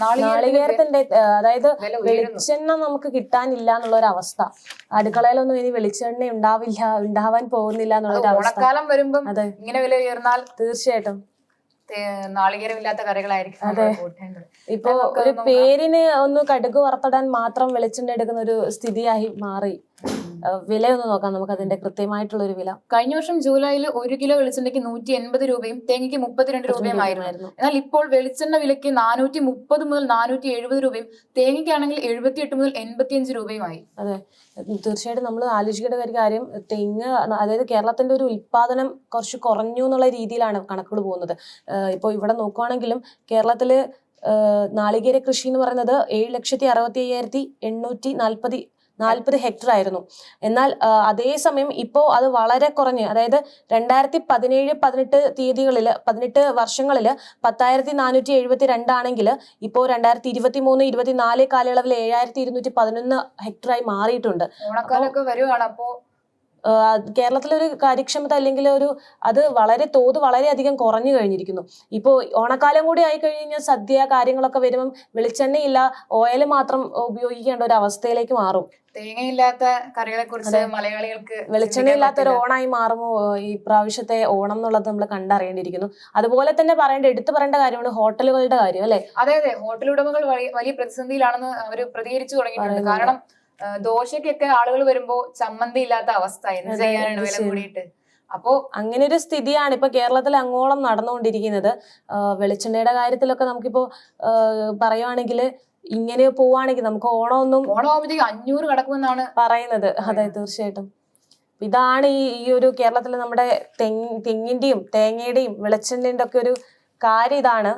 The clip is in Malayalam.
നാളികേരത്തിന്റെ അതായത് വെളിച്ചെണ്ണ നമുക്ക് കിട്ടാനില്ല എന്നുള്ള ഒരു അവസ്ഥ അടുക്കളയിലൊന്നും ഇനി വെളിച്ചെണ്ണ ഉണ്ടാവില്ല ഉണ്ടാവാൻ പോകുന്നില്ല എന്നുള്ള ഒരു അവസ്ഥ ഓണക്കാലം വരുമ്പം ഇങ്ങനെ വില ഉയർന്നാൽ തീർച്ചയായിട്ടും. നാളികേരമില്ലാത്ത കറികളായിരിക്കും അതെ. ഇപ്പൊ ഒരു പേരിന് ഒന്ന് കടുക് വറുത്തിടാൻ മാത്രം വെളിച്ചെണ്ണ എടുക്കുന്ന ഒരു സ്ഥിതിയായി മാറി. വിലയൊന്ന് നോക്കാം. നമുക്ക് അതിന്റെ കൃത്യമായിട്ടുള്ള ഒരു വില. കഴിഞ്ഞ വർഷം ജൂലൈയിൽ ഒരു കിലോ വെളിച്ചെണ്ണയ്ക്ക് നൂറ്റി എൺപത് രൂപയും തേങ്ങയ്ക്ക് മുപ്പത്തിരണ്ട് രൂപയും ആയിരുന്നു. എന്നാൽ ഇപ്പോൾ വെളിച്ചെണ്ണ വിലയ്ക്ക് നാനൂറ്റി മുപ്പത് മുതൽ നാനൂറ്റി എഴുപത് രൂപയും തേങ്ങയ്ക്കാണെങ്കിൽ എഴുപത്തി എട്ട് മുതൽ എൺപത്തിയഞ്ച് രൂപയുമായി. അതെ. തീർച്ചയായിട്ടും നമ്മൾ ആലോചിക്കേണ്ട ഒരു കാര്യം തെങ്ങ് അതായത് കേരളത്തിന്റെ ഒരു ഉൽപാദനം കുറച്ച് കുറഞ്ഞു എന്നുള്ള രീതിയിലാണ് കണക്കുകൾ പോകുന്നത്. ഇപ്പോൾ ഇവിടെ നോക്കുവാണെങ്കിലും കേരളത്തിൽ നാളികേര കൃഷി എന്ന് പറയുന്നത് ഏഴ് ലക്ഷത്തി അറുപത്തി അയ്യായിരത്തി എണ്ണൂറ്റി നാൽപ്പത് നാൽപ്പത് ഹെക്ടർ ആയിരുന്നു. എന്നാൽ അതേസമയം ഇപ്പോൾ അത് വളരെ കുറഞ്ഞ് അതായത് രണ്ടായിരത്തി പതിനേഴ് പതിനെട്ട് തീയതികളിൽ പതിനെട്ട് വർഷങ്ങളിൽ പത്തായിരത്തി നാനൂറ്റി എഴുപത്തി രണ്ടാണെങ്കിൽ ഇപ്പോൾ രണ്ടായിരത്തി ഇരുപത്തി മൂന്ന് ഇരുപത്തിനാല് കാലയളവിൽ ഏഴായിരത്തി ഇരുന്നൂറ്റി പതിനൊന്ന് ഹെക്ടറായി മാറിയിട്ടുണ്ട് അപ്പോൾ കേരളത്തിലൊരു കാര്യക്ഷമത അല്ലെങ്കിൽ ഒരു അത് വളരെ തോത് വളരെയധികം കുറഞ്ഞു കഴിഞ്ഞിരിക്കുന്നു. ഇപ്പോൾ ഓണക്കാലം കൂടി ആയി കഴിഞ്ഞാൽ സദ്യ കാര്യങ്ങളൊക്കെ വരുമ്പം വെളിച്ചെണ്ണയില്ല ഓയിൽ മാത്രം ഉപയോഗിക്കേണ്ട ഒരു അവസ്ഥയിലേക്ക് മാറും. തേങ്ങയില്ലാത്ത കറികളെ കുറിച്ച് മലയാളികൾക്ക് വെളിച്ചെണ്ണയില്ലാത്ത ഒരു ഓണായി മാറുമോ ഈ പ്രാവശ്യത്തെ ഓണം എന്നുള്ളത് നമ്മൾ കണ്ടറിയേണ്ടിയിരിക്കുന്നു. അതുപോലെ തന്നെ പറയേണ്ട എടുത്തു പറയേണ്ട കാര്യമാണ് ഹോട്ടലുകളുടെ കാര്യം അല്ലെ? അതെ അതെ. ഹോട്ടൽ ഉടമകൾ വലിയ- വലിയ പ്രതിസന്ധിയിലാണെന്ന് അവർ പ്രതികരിച്ചു തുടങ്ങിയിട്ടുണ്ട്. കാരണം ആ, ദോശയ്ക്കൊക്കെ ആളുകൾ വരുമ്പോ ചമ്മന്തി ഇല്ലാത്ത അവസ്ഥ. എന്ത് ചെയ്യാനാണ് വില കൂടിയിട്ട്? അപ്പോ അങ്ങനെ ഒരു സ്ഥിതിയാണ് ഇപ്പൊ കേരളത്തിൽ അങ്ങോളം നടന്നുകൊണ്ടിരിക്കുന്നത്. വെളിച്ചെണ്ണയുടെ കാര്യത്തിലൊക്കെ നമുക്കിപ്പോ പറയുവാണെങ്കിൽ ഇങ്ങനെ പോവാണെങ്കിൽ നമുക്ക് ഓണമൊന്നും ഓണമാകുമ്പോഴത്തേക്ക് അഞ്ഞൂറ് കടക്കുമെന്നാണ് പറയുന്നത്. അതെ തീർച്ചയായിട്ടും. ഇതാണ് ഈ ഈ ഒരു കേരളത്തിലെ നമ്മുടെ തെങ്ങ് തെങ്ങിന്റെയും തേങ്ങയുടെയും വെളിച്ചെണ്ണയുടെ ഒക്കെ ഒരു കാര്യം ഇതാണ്.